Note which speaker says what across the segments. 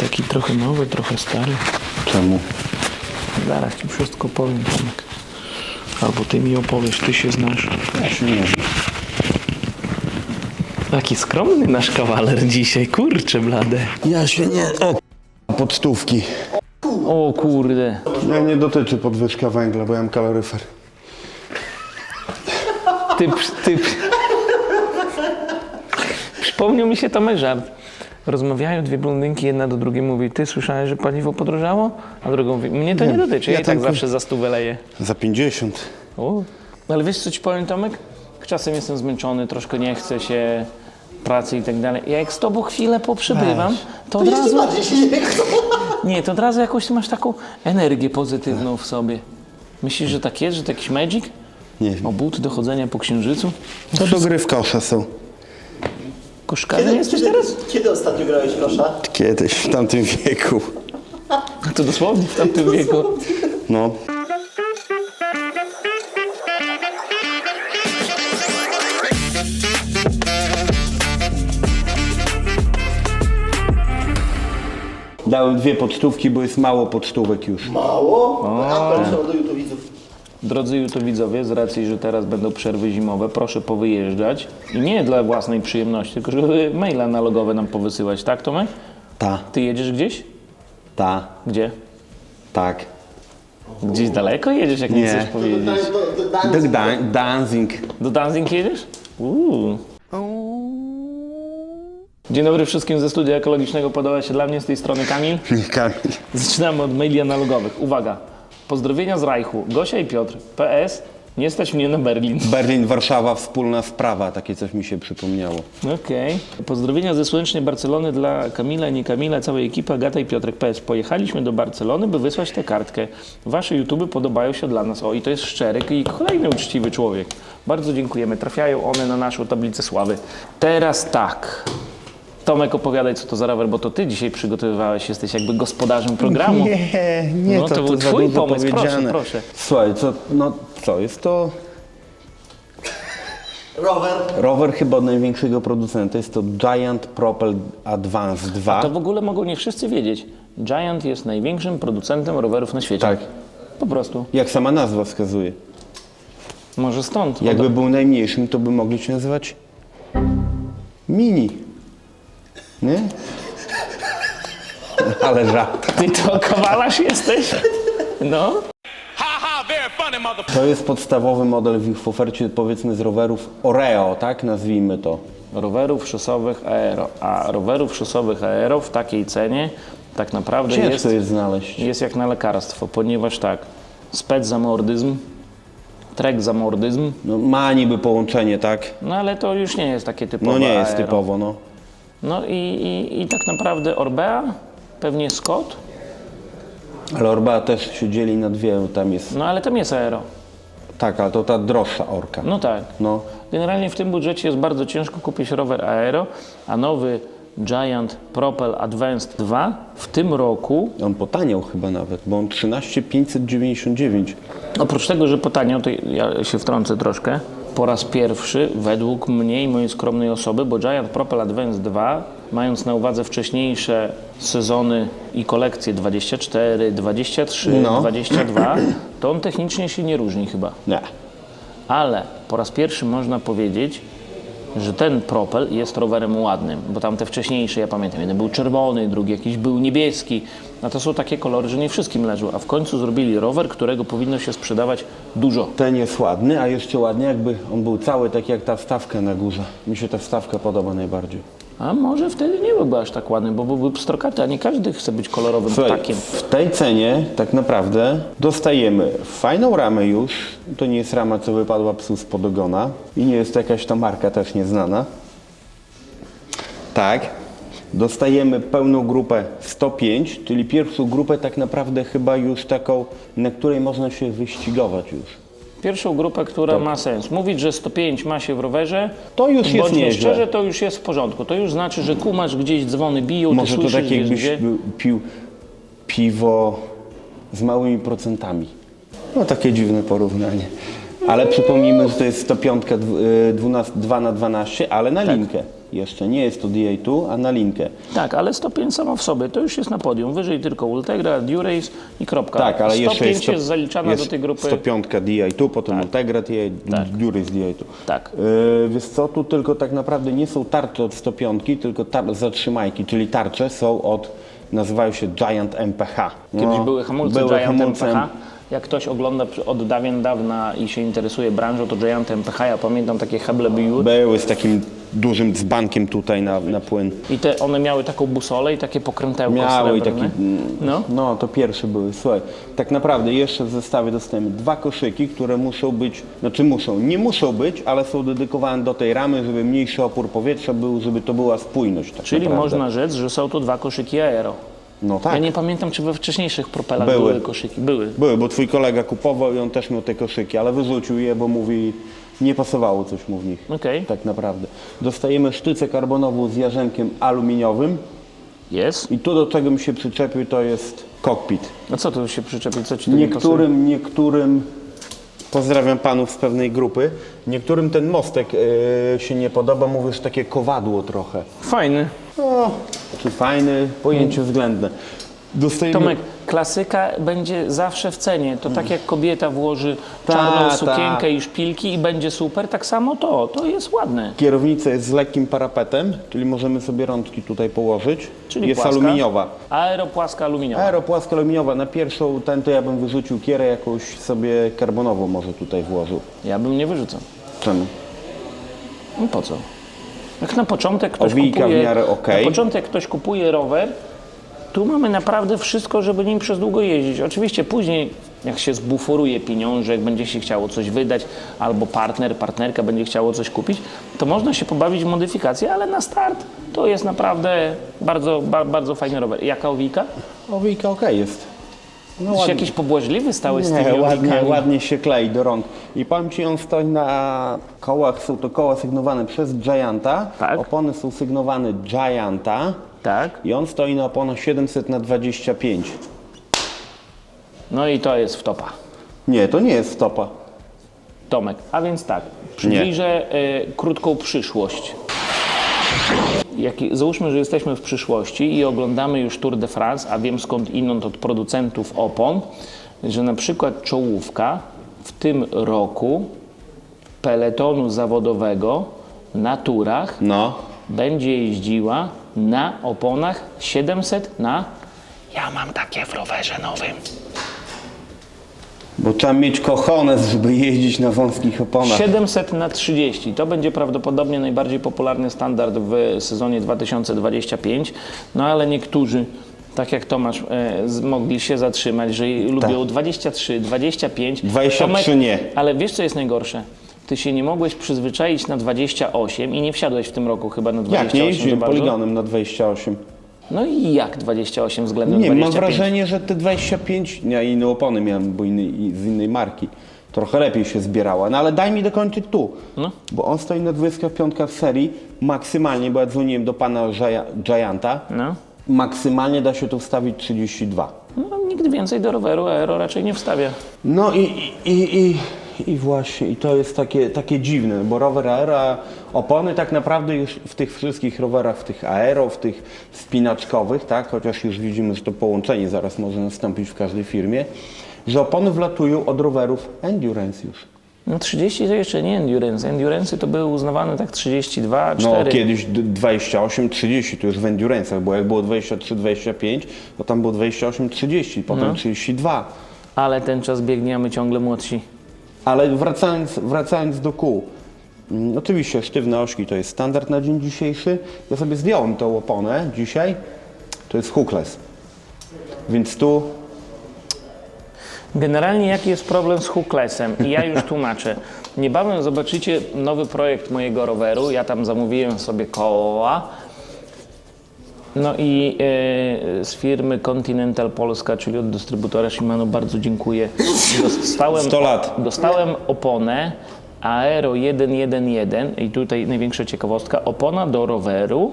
Speaker 1: Taki trochę nowy, trochę stary.
Speaker 2: Czemu?
Speaker 1: Zaraz ci wszystko powiem, Tomek. Albo ty mi opowiesz, ty się znasz.
Speaker 2: Ja się nie wiem.
Speaker 1: Taki skromny nasz kawaler dzisiaj, kurczę blade.
Speaker 2: Ja się nie... O podstówki.
Speaker 1: O kurde.
Speaker 2: Ja nie dotyczy podwyżka węgla, bo ja mam kaloryfer.
Speaker 1: Ty, ty... Przypomniał mi się Tomek żart. Rozmawiają dwie blondynki, jedna do drugiej mówi, ty słyszałeś, że paliwo podrożało? A drugą mówi, mnie to nie, dotyczy, ja, i tak zawsze za stówę leję.
Speaker 2: Za 50.
Speaker 1: O. Ale wiesz co ci powiem Tomek? Czasem jestem zmęczony, troszkę nie chce się pracy i tak dalej. Ja jak z tobą chwilę poprzebywam, to od razu...
Speaker 3: nie
Speaker 1: to od razu jakoś ty masz taką energię pozytywną w sobie. Myślisz, że tak jest, że to jakiś magic?
Speaker 2: Nie wiem.
Speaker 1: Obód do chodzenia po księżycu?
Speaker 2: To do gry w są.
Speaker 1: Koszkarny jesteś teraz?
Speaker 3: Kiedy ostatnio grałeś w kosza?
Speaker 2: Kiedyś, w tamtym wieku.
Speaker 1: To dosłownie w tamtym wieku.
Speaker 2: No. Dałem dwie pocztówki, bo jest mało pocztówek już.
Speaker 3: Mało? Trzeba do YouTube.
Speaker 1: Drodzy YouTubidzowie, z racji, że teraz będą przerwy zimowe, proszę powyjeżdżać. I nie dla własnej przyjemności, tylko żeby maile analogowe nam powysyłać, tak Tomek?
Speaker 2: Ta,
Speaker 1: Ty jedziesz gdzieś?
Speaker 2: ta,
Speaker 1: Gdzie?
Speaker 2: tak.
Speaker 1: Gdzieś daleko jedziesz, jak nie,
Speaker 2: Nie.
Speaker 1: chcesz powiedzieć?
Speaker 3: Do, do, do,
Speaker 2: Do Gdań- Danzig.
Speaker 1: Do Danzig jedziesz? Uuu. Dzień dobry wszystkim ze studia ekologicznego. Podoba się dla mnie z tej strony Kamil.
Speaker 2: Nie Kamil.
Speaker 1: Zaczynamy od maili analogowych. Uwaga. Pozdrowienia z Rajchu. Gosia i Piotr. PS. Nie stać mnie na Berlin.
Speaker 2: Berlin, Warszawa, wspólna sprawa. Takie coś mi się przypomniało.
Speaker 1: Okej. Pozdrowienia ze słonecznej Barcelony dla Kamila, nie Kamila, całej ekipy, Agata i Piotrek. PS. Pojechaliśmy do Barcelony, by wysłać tę kartkę. Wasze YouTube podobają się dla nas. O, i to jest szczery i kolejny uczciwy człowiek. Bardzo dziękujemy. Trafiają one na naszą tablicę sławy. Teraz tak. Tomek, opowiadaj, co to za rower, bo to ty dzisiaj przygotowywałeś, jesteś jakby gospodarzem programu.
Speaker 2: Nie, nie,
Speaker 1: No, to był
Speaker 2: za
Speaker 1: twój pomysł, proszę, proszę.
Speaker 2: Słuchaj, co, no co, jest to
Speaker 3: Rower.
Speaker 2: rower chyba od największego producenta. Jest to Giant Propel Advance 2.
Speaker 1: To w ogóle mogą nie wszyscy wiedzieć. Giant jest największym producentem rowerów na świecie.
Speaker 2: Tak.
Speaker 1: Po prostu.
Speaker 2: Jak sama nazwa wskazuje.
Speaker 1: Może stąd.
Speaker 2: Jakby był najmniejszym, to by mogli się nazywać Mini. Nie? Ale żart.
Speaker 1: Ty to kawalarz jesteś? No.
Speaker 2: To jest podstawowy model w ich w ofercie, powiedzmy, z rowerów Oreo, tak? Nazwijmy to.
Speaker 1: Rowerów szosowych aero. A rowerów szosowych aero w takiej cenie tak naprawdę
Speaker 2: Ciężko
Speaker 1: jest,
Speaker 2: jest, jest znaleźć.
Speaker 1: jest jak na lekarstwo, ponieważ tak, spec zamordyzm, trek zamordyzm,
Speaker 2: No, ma niby połączenie, tak?
Speaker 1: no ale to już nie jest takie typowe
Speaker 2: No nie jest
Speaker 1: aero.
Speaker 2: typowo, no.
Speaker 1: No i, i, i tak naprawdę Orbea, pewnie Scott,
Speaker 2: Ale Orbea też się dzieli na dwie, tam jest...
Speaker 1: no ale tam jest aero.
Speaker 2: Tak, ale to ta droższa Orka.
Speaker 1: No tak.
Speaker 2: No.
Speaker 1: Generalnie w tym budżecie jest bardzo ciężko kupić rower aero, a nowy Giant Propel Advanced 2 w tym roku,
Speaker 2: On potaniał chyba nawet, bo on 13 599.
Speaker 1: oprócz tego, że potaniał, to ja się wtrącę troszkę, po raz pierwszy według mnie i mojej skromnej osoby, bo Giant Propel Advanced 2, mając na uwadze wcześniejsze sezony i kolekcje 24, 23,
Speaker 2: No.
Speaker 1: 22, to on technicznie się nie różni chyba.
Speaker 2: Nie.
Speaker 1: Ale po raz pierwszy można powiedzieć, że ten propel jest rowerem ładnym, bo tam te wcześniejsze, ja pamiętam, jeden był czerwony, drugi jakiś był niebieski, a to są takie kolory, że nie wszystkim leżą, a w końcu zrobili rower, którego powinno się sprzedawać dużo.
Speaker 2: Ten jest ładny, a jeszcze ładnie jakby on był cały taki jak ta wstawka na górze. Mi się ta wstawka podoba najbardziej.
Speaker 1: A może wtedy nie byłby aż tak ładny, bo byłby pstrokaty, a nie każdy chce być kolorowym
Speaker 2: Słuchaj,
Speaker 1: ptakiem.
Speaker 2: w tej cenie tak naprawdę dostajemy fajną ramę już. To nie jest rama, co wypadła psu z podogona i nie jest to jakaś ta marka też nieznana. Tak. Dostajemy pełną grupę 105, czyli pierwszą grupę tak naprawdę chyba już taką, na której można się wyścigować już.
Speaker 1: Pierwszą grupę, która ma sens. Mówić, że 105 ma się w rowerze,
Speaker 2: To już jest
Speaker 1: bądźmy
Speaker 2: nieźle.
Speaker 1: szczerze, to już jest w porządku. To już znaczy, że kumasz gdzieś dzwony biją,
Speaker 2: Może
Speaker 1: ty
Speaker 2: to
Speaker 1: słyszysz,
Speaker 2: tak
Speaker 1: wiesz
Speaker 2: jakbyś
Speaker 1: gdzie.
Speaker 2: był- pił piwo z małymi procentami. No takie dziwne porównanie. Ale przypomnijmy, że to jest 105 dw- y, 12, 2 na 12, ale na linkę. Jeszcze, nie jest to DA2, a na linkę.
Speaker 1: Tak, ale 105 samo w sobie to już jest na podium. Wyżej tylko Ultegra, Durace i kropka.
Speaker 2: Tak, ale
Speaker 1: 105
Speaker 2: jeszcze jest,
Speaker 1: jest, zaliczana
Speaker 2: jest
Speaker 1: do tej grupy.
Speaker 2: 105 DI2, potem Ultegra DI,
Speaker 1: Tak.
Speaker 2: Duris DI2.
Speaker 1: Tak.
Speaker 2: Yy, wiesz co, tu tylko tak naprawdę nie są tarcze od 105, tylko tar- zatrzymajki, czyli tarcze są od, nazywają się Giant MPH.
Speaker 1: Kiedyś
Speaker 2: No,
Speaker 1: były hamulce
Speaker 2: były
Speaker 1: Giant
Speaker 2: hamulce
Speaker 1: MPH. Jak ktoś ogląda od dawien dawna i się interesuje branżą, to Giant MPH, ja pamiętam takie heble były
Speaker 2: Były z takim dużym dzbankiem tutaj na, na płyn.
Speaker 1: i te, one miały taką busolę i takie pokrętełko
Speaker 2: Miały i taki, mm,
Speaker 1: No.
Speaker 2: no to pierwsze były. Słuchaj, tak naprawdę jeszcze w zestawie dostajemy dwa koszyki, które muszą być, znaczy muszą, nie muszą być, ale są dedykowane do tej ramy, żeby mniejszy opór powietrza był, żeby to była spójność. Tak
Speaker 1: Czyli
Speaker 2: naprawdę.
Speaker 1: można rzec, że są tu dwa koszyki aero.
Speaker 2: No tak.
Speaker 1: Ja nie pamiętam, czy we wcześniejszych propelach
Speaker 2: Były.
Speaker 1: były, koszyki. Były.
Speaker 2: Były, bo twój kolega kupował i on też miał te koszyki, ale wyrzucił je, bo mówi, nie pasowało coś mu w nich.
Speaker 1: Okej.
Speaker 2: Tak naprawdę. Dostajemy sztycę karbonową z jarzękiem aluminiowym
Speaker 1: Jest.
Speaker 2: i tu do czego mi się przyczepił to jest kokpit.
Speaker 1: No co tu się przyczepi? Co ci tu nie pasuje?
Speaker 2: Niektórym, niektórym, pozdrawiam panów z pewnej grupy, niektórym ten mostek e, się nie podoba, mówisz takie kowadło trochę.
Speaker 1: Fajny.
Speaker 2: No, czy fajny, pojęcie względne. Dostajemy...
Speaker 1: Tomek, klasyka będzie zawsze w cenie. To tak jak kobieta włoży czarną
Speaker 2: Ta,
Speaker 1: sukienkę i szpilki i będzie super, tak samo to. To jest ładne.
Speaker 2: Kierownica jest z lekkim parapetem, czyli możemy sobie rączki tutaj położyć.
Speaker 1: Czyli
Speaker 2: jest
Speaker 1: płaska.
Speaker 2: aluminiowa.
Speaker 1: Aero płaska aluminiowa.
Speaker 2: Aeropłaska aluminiowa. Na pierwszą ten to ja bym wyrzucił kierę jakąś sobie karbonową może tutaj włożył.
Speaker 1: Ja bym nie wyrzucał.
Speaker 2: Czemu?
Speaker 1: No po co? Jak na początek ktoś
Speaker 2: Owijka w
Speaker 1: kupuje,
Speaker 2: miarę okej.
Speaker 1: na początek ktoś kupuje rower, tu mamy naprawdę wszystko, żeby nim przez długo jeździć. Oczywiście później, jak się zbuforuje pieniążek, będzie się chciało coś wydać, albo partner, partnerka będzie chciało coś kupić, to można się pobawić w modyfikacje, ale na start to jest naprawdę bardzo, ba, bardzo fajny rower. Jaka owika?
Speaker 2: Owijka okej jest. No
Speaker 1: Jesteś jakiś pobłażliwy stałeś z tymi
Speaker 2: Nie, ładnie, ładnie się klei do rąk. I powiem Ci, on stoi na kołach, są to koła sygnowane przez Gianta.
Speaker 1: Tak.
Speaker 2: Opony są sygnowane Gianta.
Speaker 1: Tak.
Speaker 2: I on stoi na oponach 700 na 25
Speaker 1: No i to jest wtopa.
Speaker 2: Nie, to nie jest stopa.
Speaker 1: Tomek, a więc tak, przybliżę y, krótką przyszłość. Jak, załóżmy, że jesteśmy w przyszłości i oglądamy już Tour de France, a wiem skąd inąd od producentów opon, że na przykład czołówka w tym roku peletonu zawodowego na turach
Speaker 2: No.
Speaker 1: będzie jeździła na oponach 700 na... Ja mam takie w rowerze nowym.
Speaker 2: Bo trzeba mieć kochones, żeby jeździć na wąskich oponach.
Speaker 1: 700 na 30 to będzie prawdopodobnie najbardziej popularny standard w sezonie 2025. No ale niektórzy, tak jak Tomasz, e, z- mogli się zatrzymać, że lubią 23, 25.
Speaker 2: 23 nie.
Speaker 1: Ale wiesz co jest najgorsze? Ty się nie mogłeś przyzwyczaić na 28 i nie wsiadłeś w tym roku chyba na 28
Speaker 2: Jak nie
Speaker 1: za
Speaker 2: jeździłem
Speaker 1: bardzo.
Speaker 2: poligonem na 28?
Speaker 1: No i jak 28 względem
Speaker 2: Nie, mam
Speaker 1: 25?
Speaker 2: wrażenie, że te 25, ja inne opony miałem, bo inny, i- z innej marki. Trochę lepiej się zbierała, no ale daj mi dokończyć tu.
Speaker 1: No.
Speaker 2: Bo on stoi na 25 w serii, maksymalnie, bo ja dzwoniłem do pana Gia- Gianta,
Speaker 1: No.
Speaker 2: maksymalnie da się tu wstawić 32.
Speaker 1: no, nigdy więcej do roweru aero raczej nie wstawia.
Speaker 2: No i, i, i, i, właśnie, i to jest takie, takie dziwne, bo rower aero, opony tak naprawdę już w tych wszystkich rowerach, w tych aero, w tych spinaczkowych, tak, chociaż już widzimy, że to połączenie zaraz może nastąpić w każdej firmie, że opony wlatują od rowerów endurance już.
Speaker 1: No 30 to jeszcze nie endurance. Endurance to były uznawane tak 32, 4.
Speaker 2: No kiedyś d- 28, 30 to już w endurance'ach, bo jak było 23, 25, to tam było 28, 30, potem 32.
Speaker 1: Ale ten czas biegnie, a my ciągle młodsi.
Speaker 2: Ale wracając, wracając do kół. Mm, Oczywiście sztywne ośki to jest standard na dzień dzisiejszy. Ja sobie zdjąłem tą oponę dzisiaj. To jest hookless. Więc tu
Speaker 1: Generalnie jaki jest problem z hooklessem? I ja już tłumaczę. Niebawem zobaczycie nowy projekt mojego roweru. Ja tam zamówiłem sobie koła. No i e, z firmy Continental Polska, czyli od dystrybutora Shimano, bardzo dziękuję. Dostałem,
Speaker 2: 100 lat.
Speaker 1: dostałem oponę Aero 111 i tutaj największa ciekawostka, opona do roweru.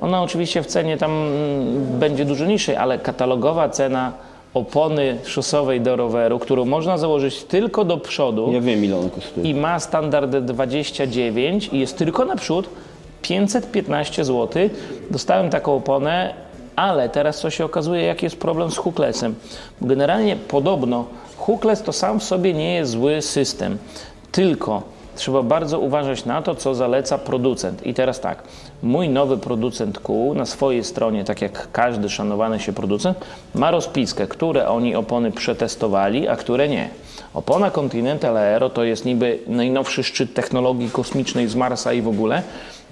Speaker 1: Ona oczywiście w cenie tam mm, będzie dużo niższej, ale katalogowa cena opony szosowej do roweru, którą można założyć tylko do przodu
Speaker 2: ja wiem ile on kosztuje.
Speaker 1: i ma standard 29 i jest tylko naprzód, 515 zł. Dostałem taką oponę, ale teraz co się okazuje, jaki jest problem z hooklesem. Generalnie podobno hookless to sam w sobie nie jest zły system, tylko trzeba bardzo uważać na to, co zaleca producent. I teraz tak, mój nowy producent kół na swojej stronie, tak jak każdy szanowany się producent, ma rozpiskę, które oni opony przetestowali, a które nie. Opona Continental Aero to jest niby najnowszy szczyt technologii kosmicznej z Marsa i w ogóle.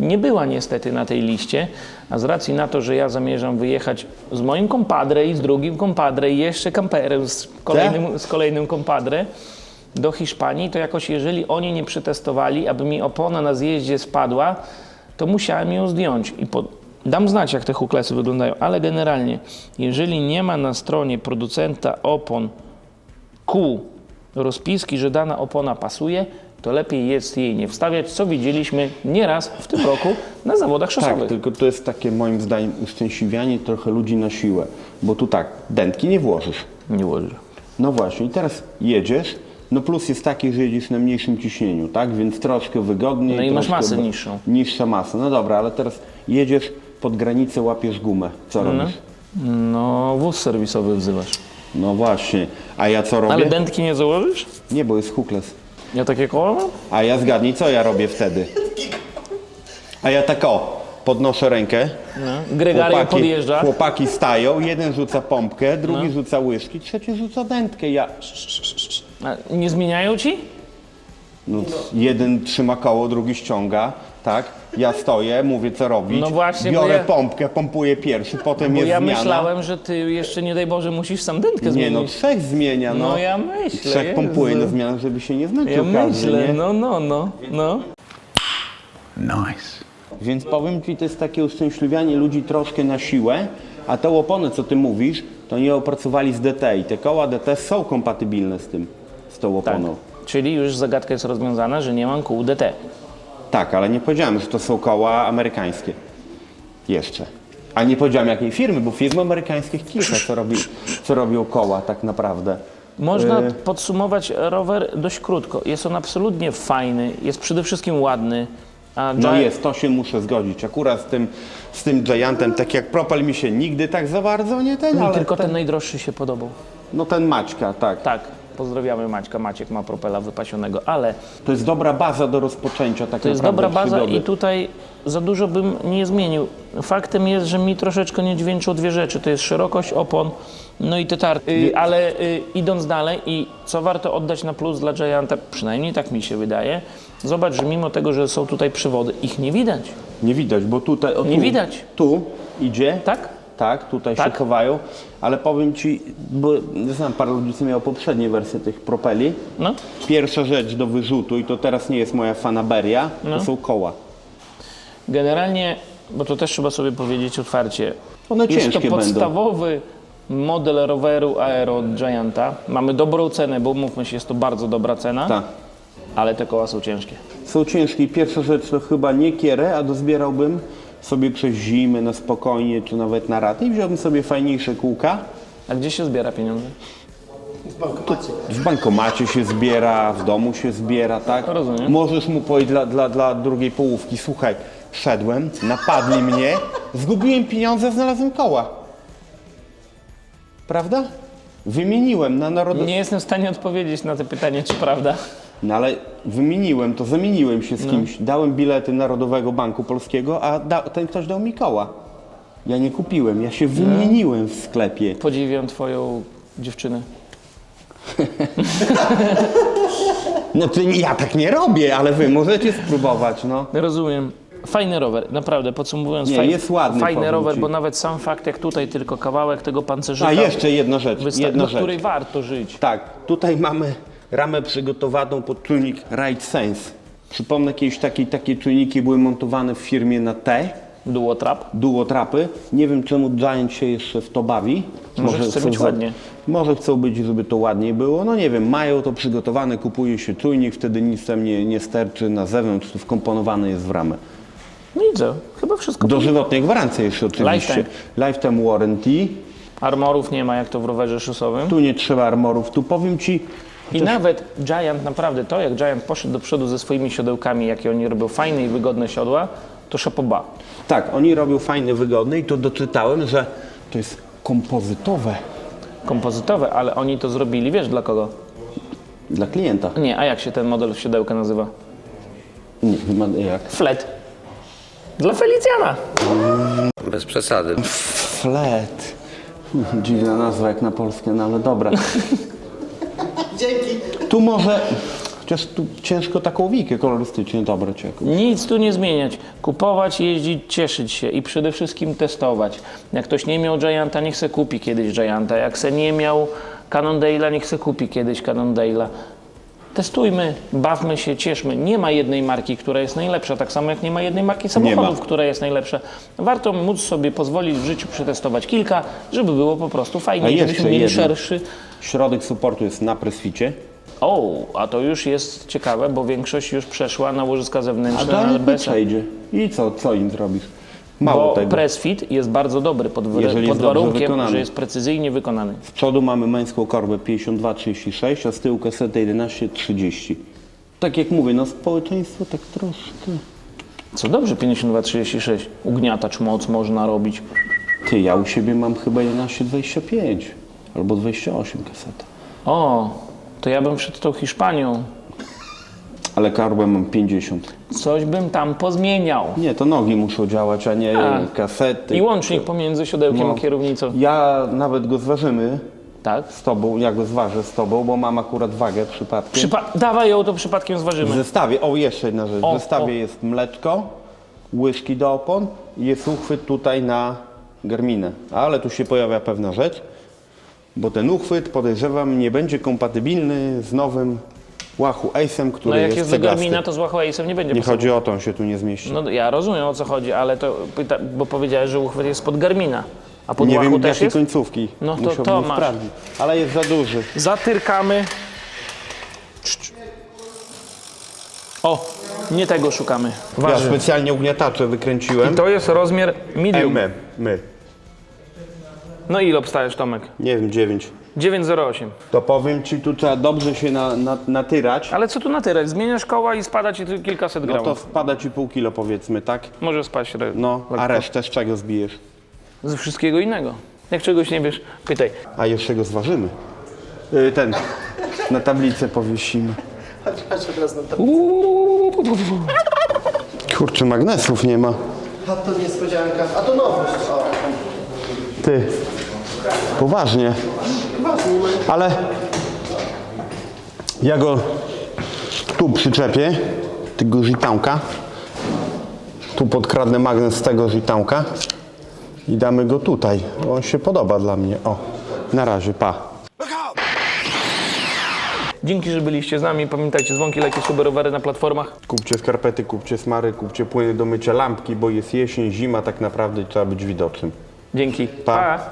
Speaker 1: Nie była niestety na tej liście, a z racji na to, że ja zamierzam wyjechać z moim kompadre i z drugim kompadre i jeszcze kamperem z kolejnym, z kolejnym kompadre do Hiszpanii, to jakoś jeżeli oni nie przetestowali, aby mi opona na zjeździe spadła, to musiałem ją zdjąć i po, dam znać, jak te huklesy wyglądają, ale generalnie, jeżeli nie ma na stronie producenta opon kół rozpiski, że dana opona pasuje, to lepiej jest jej nie wstawiać, co widzieliśmy nieraz w tym roku na zawodach szosowych.
Speaker 2: Tak, tylko to jest takie moim zdaniem uszczęśliwianie trochę ludzi na siłę. Bo tu tak, dętki nie włożysz.
Speaker 1: Nie łoży.
Speaker 2: No właśnie, i teraz jedziesz. No plus jest taki, że jedziesz na mniejszym ciśnieniu, tak? Więc troszkę wygodniej.
Speaker 1: No i masz
Speaker 2: troszkę
Speaker 1: masę niższą.
Speaker 2: Niższa masa. No dobra, ale teraz jedziesz pod granicę, łapiesz gumę. Co robisz?
Speaker 1: No, wóz serwisowy wzywasz.
Speaker 2: No właśnie. A ja co robię?
Speaker 1: Ale dętki nie założysz?
Speaker 2: Nie, bo jest hookless.
Speaker 1: Ja takie koło mam?
Speaker 2: A ja zgadnij, co ja robię wtedy? A ja tak o, podnoszę rękę.
Speaker 1: No. Gregario podjeżdża.
Speaker 2: chłopaki stają, jeden rzuca pompkę,
Speaker 1: No.
Speaker 2: drugi rzuca łyżki, trzeci rzuca dętkę. Ja,
Speaker 1: A nie zmieniają ci?
Speaker 2: no, jeden trzyma koło, drugi ściąga, tak? Ja stoję, mówię co robić.
Speaker 1: No właśnie, bo
Speaker 2: Biorę
Speaker 1: ja-
Speaker 2: pompkę, pompuję pierwszy, potem
Speaker 1: Bo
Speaker 2: jest
Speaker 1: ja
Speaker 2: zmiana.
Speaker 1: myślałem, że ty jeszcze nie daj Boże musisz sam dętkę
Speaker 2: Nie
Speaker 1: zmienić.
Speaker 2: no, trzech zmienia, no.
Speaker 1: No ja myślę,
Speaker 2: Trzech
Speaker 1: Jezu.
Speaker 2: pompuje na zmianę, żeby się nie zmęczył
Speaker 1: Ja
Speaker 2: każdy,
Speaker 1: myślę,
Speaker 2: nie?
Speaker 1: no, no, no, no.
Speaker 4: Nice.
Speaker 2: Więc powiem Ci, to jest takie uszczęśliwianie ludzi troszkę na siłę, a te opony, co Ty mówisz, to nie opracowali z DT i te koła DT są kompatybilne z tym, z tą
Speaker 1: Tak.
Speaker 2: oponą.
Speaker 1: Czyli już zagadka jest rozwiązana, że nie mam kół DT.
Speaker 2: Tak, ale nie powiedziałem, że to są koła amerykańskie. Jeszcze. A nie powiedziałem jakiej firmy, bo firm amerykańskich kilka, co, robi, co robią koła tak naprawdę.
Speaker 1: Można
Speaker 2: Y-
Speaker 1: podsumować rower dość krótko. Jest on absolutnie fajny, jest przede wszystkim ładny. A
Speaker 2: No jest, to się muszę zgodzić. Akurat z tym, z tym Giantem, tak jak Propel mi się nigdy tak za bardzo nie ten,
Speaker 1: Mi
Speaker 2: ale
Speaker 1: tylko
Speaker 2: ten,
Speaker 1: ten najdroższy się podobał.
Speaker 2: no ten Maćka, tak.
Speaker 1: Tak, pozdrawiamy Maćka. Maciek ma propela wypasionego, ale
Speaker 2: To jest dobra baza do rozpoczęcia tak
Speaker 1: to jest
Speaker 2: naprawdę
Speaker 1: dobra baza
Speaker 2: przygody.
Speaker 1: i tutaj za dużo bym nie zmienił. Faktem jest, że mi troszeczkę nie dźwięczą dwie rzeczy. To jest szerokość opon, no i te tarty. Y, ale y, idąc dalej i co warto oddać na plus dla Gianta, przynajmniej tak mi się wydaje, zobacz, że mimo tego, że są tutaj przewody, ich nie widać.
Speaker 2: Nie widać, bo tutaj... O,
Speaker 1: Nie
Speaker 2: tu,
Speaker 1: widać.
Speaker 2: Tu idzie.
Speaker 1: Tak?
Speaker 2: Tak, tutaj
Speaker 1: Tak?
Speaker 2: się chowają, ale powiem Ci, bo znam parę ludzi, co miało poprzednie wersje tych propeli.
Speaker 1: No.
Speaker 2: Pierwsza rzecz do wyrzutu, i to teraz nie jest moja fanaberia,
Speaker 1: No.
Speaker 2: to są koła.
Speaker 1: Generalnie, bo to też trzeba sobie powiedzieć otwarcie,
Speaker 2: One
Speaker 1: jest to
Speaker 2: ciężkie będą.
Speaker 1: podstawowy model roweru Aero od Gianta. Mamy dobrą cenę, bo mówmy się, jest to bardzo dobra cena,
Speaker 2: Tak.
Speaker 1: ale te koła są ciężkie.
Speaker 2: Są ciężkie i pierwsza rzecz to chyba nie kierę, a dozbierałbym sobie przez zimę na spokojnie, czy nawet na raty i wziąłbym sobie fajniejsze kółka.
Speaker 1: A gdzie się zbiera pieniądze?
Speaker 3: W bankomacie.
Speaker 2: W bankomacie się zbiera, w domu się zbiera, tak?
Speaker 1: Rozumiem.
Speaker 2: Możesz mu powiedzieć dla, dla, dla drugiej połówki, słuchaj, szedłem, napadli mnie, zgubiłem pieniądze, znalazłem koła. Prawda? Wymieniłem na narodowy...
Speaker 1: Nie jestem w stanie odpowiedzieć na to pytanie, czy prawda.
Speaker 2: No ale wymieniłem to, zamieniłem się z kimś, dałem bilety Narodowego Banku Polskiego, a da, ten ktoś dał mi koła. Ja nie kupiłem, ja się wymieniłem w sklepie.
Speaker 1: Podziwiam twoją dziewczynę.
Speaker 2: No to ja tak nie robię, ale wy możecie spróbować, no.
Speaker 1: Rozumiem. Fajny rower, naprawdę podsumowując,
Speaker 2: Nie,
Speaker 1: fajny,
Speaker 2: jest ładny,
Speaker 1: fajny
Speaker 2: powiem
Speaker 1: rower,
Speaker 2: ci.
Speaker 1: bo nawet sam fakt, jak tutaj tylko kawałek tego pancerzyka,
Speaker 2: A jeszcze jedna rzecz,
Speaker 1: wysta-
Speaker 2: jedna
Speaker 1: do
Speaker 2: rzecz.
Speaker 1: której warto żyć.
Speaker 2: Tak, tutaj mamy ramę przygotowaną pod czujnik Ride Sense. Przypomnę, kiedyś takie, takie czujniki były montowane w firmie na T,
Speaker 1: Duo trap.
Speaker 2: duo trapy. Nie wiem, czemu Giant się jeszcze w to bawi.
Speaker 1: Może chce
Speaker 2: chcą
Speaker 1: być ładnie.
Speaker 2: Może chcą być, żeby to ładniej było. No nie wiem, mają to przygotowane, kupuje się czujnik, wtedy nic tam nie, nie sterczy na zewnątrz, to wkomponowane jest w ramę.
Speaker 1: No i co? Chyba wszystko.
Speaker 2: Dożywotnie gwarancja jeszcze oczywiście.
Speaker 1: Lifetime.
Speaker 2: Lifetime warranty.
Speaker 1: Armorów nie ma jak to w rowerze szosowym.
Speaker 2: Tu nie trzeba armorów. Tu powiem Ci,
Speaker 1: I nawet Giant, naprawdę to jak Giant poszedł do przodu ze swoimi siodełkami, jakie oni robią fajne i wygodne siodła, to szapoba.
Speaker 2: Tak, oni robią fajny, wygodny i to doczytałem, że to jest kompozytowe
Speaker 1: Kompozytowe, ale oni to zrobili, wiesz dla kogo?
Speaker 2: dla klienta.
Speaker 1: Nie, a jak się ten model siodełka nazywa?
Speaker 2: Nie, chyba jak?
Speaker 1: Flet. Dla Felicjana.
Speaker 4: Bez przesady.
Speaker 2: Flet. Dziwna nazwa jak na polskie, no ale dobra. Tu może, chociaż tu ciężko taką wikę kolorystycznie dobrać jakoś.
Speaker 1: Nic tu nie zmieniać. Kupować, jeździć, cieszyć się i przede wszystkim testować. Jak ktoś nie miał Gianta, niech se kupi kiedyś Gianta. Jak se nie miał Cannondale'a, niech se kupi kiedyś Cannondale'a. Testujmy, bawmy się, cieszmy. Nie ma jednej marki, która jest najlepsza, tak samo jak nie ma jednej marki samochodów, która jest najlepsza. Warto móc sobie pozwolić w życiu przetestować kilka, żeby było po prostu
Speaker 2: A
Speaker 1: fajnie,
Speaker 2: jeszcze
Speaker 1: żebyśmy mieli
Speaker 2: jedno.
Speaker 1: szerszy.
Speaker 2: Środek supportu jest na presficie.
Speaker 1: O, a to już jest ciekawe, bo większość już przeszła na łożyska
Speaker 2: A
Speaker 1: zewnętrzne, na
Speaker 2: dalej
Speaker 1: LBS.
Speaker 2: przejdzie. I co, co im zrobisz? Mało
Speaker 1: Bo
Speaker 2: tego.
Speaker 1: pressfit jest bardzo dobry pod,
Speaker 2: Jeżeli
Speaker 1: pod
Speaker 2: jest dobrze
Speaker 1: warunkiem,
Speaker 2: wykonany.
Speaker 1: że jest precyzyjnie wykonany.
Speaker 2: Z przodu mamy męską korbę 52-36, a z tyłu kasetę 11-30. Tak jak mówię, no społeczeństwo tak troszkę...
Speaker 1: Co dobrze, 52-36. Ugniatacz moc można robić.
Speaker 2: Ty, ja u siebie mam chyba 11-25 albo 28 kaseta.
Speaker 1: O, to ja bym przed tą Hiszpanią.
Speaker 2: Ale karbę mam 50.
Speaker 1: Coś bym tam pozmieniał.
Speaker 2: Nie, to nogi muszą działać, a nie
Speaker 1: A.
Speaker 2: kasety.
Speaker 1: I łącznik pomiędzy siodełkiem
Speaker 2: No.
Speaker 1: a kierownicą.
Speaker 2: Ja nawet go zważymy
Speaker 1: Tak?
Speaker 2: z tobą, ja go zważę z tobą, bo mam akurat wagę przypadkiem.
Speaker 1: Przypa- dawaj ją, to przypadkiem
Speaker 2: W
Speaker 1: zważymy.
Speaker 2: zestawie, o jeszcze jedna rzecz,
Speaker 1: O,
Speaker 2: w zestawie
Speaker 1: o.
Speaker 2: jest mleczko, łyżki do opon i jest uchwyt tutaj na Garminę. Ale tu się pojawia pewna rzecz, bo ten uchwyt podejrzewam nie będzie kompatybilny z nowym Wahoo Ace'em, który
Speaker 1: No jak
Speaker 2: jest
Speaker 1: jest. Garmina, to z Huawei'sem nie będzie
Speaker 2: Nie
Speaker 1: pasował.
Speaker 2: chodzi o to, on się tu nie zmieści.
Speaker 1: No ja rozumiem o co chodzi, ale to pyta, bo powiedziałeś, że uchwyt jest pod Garmina. A pod
Speaker 2: nie
Speaker 1: Wahoo
Speaker 2: wiem
Speaker 1: też
Speaker 2: jakiej
Speaker 1: jest?
Speaker 2: końcówki,
Speaker 1: No to-
Speaker 2: musiałbym
Speaker 1: to masz.
Speaker 2: sprawdzić. Ale jest za duży.
Speaker 1: Zatyrkamy. O, nie tego szukamy.
Speaker 2: Ja
Speaker 1: Waży.
Speaker 2: specjalnie ugniatacze wykręciłem.
Speaker 1: To jest rozmiar medium.
Speaker 2: my, my.
Speaker 1: No ile obstajesz, Tomek?
Speaker 2: Nie wiem, 9.
Speaker 1: 9,08.
Speaker 2: To powiem ci, tu trzeba dobrze się na, na, natyrać.
Speaker 1: Ale co tu natyrać? Zmieniasz koła i spada ci tu kilkaset
Speaker 2: No
Speaker 1: gramów.
Speaker 2: to spada ci pół kilo powiedzmy, tak?
Speaker 1: Może spaść re-
Speaker 2: No, a
Speaker 1: lekko.
Speaker 2: resztę z czego zbijesz?
Speaker 1: Ze wszystkiego innego. Jak czegoś nie wiesz, pytaj.
Speaker 2: A jeszcze go zważymy. Y, ten, na tablicę powiesimy. Kurczę, magnesów nie ma.
Speaker 3: A to niespodzianka. A to nowość. O,
Speaker 2: Ty, poważnie. Ale ja go tu przyczepię, tego żitałka. Tu podkradnę magnes z tego żitałka i damy go tutaj. On się podoba dla mnie. O, na razie, pa.
Speaker 1: Dzięki, że byliście z nami. Pamiętajcie, dzwonki, lajki, suby, rowery na platformach.
Speaker 2: Kupcie skarpety, kupcie smary, kupcie płyny do mycia lampki, bo jest jesień, zima, tak naprawdę trzeba być widocznym.
Speaker 1: Dzięki.
Speaker 2: Pa.
Speaker 1: pa.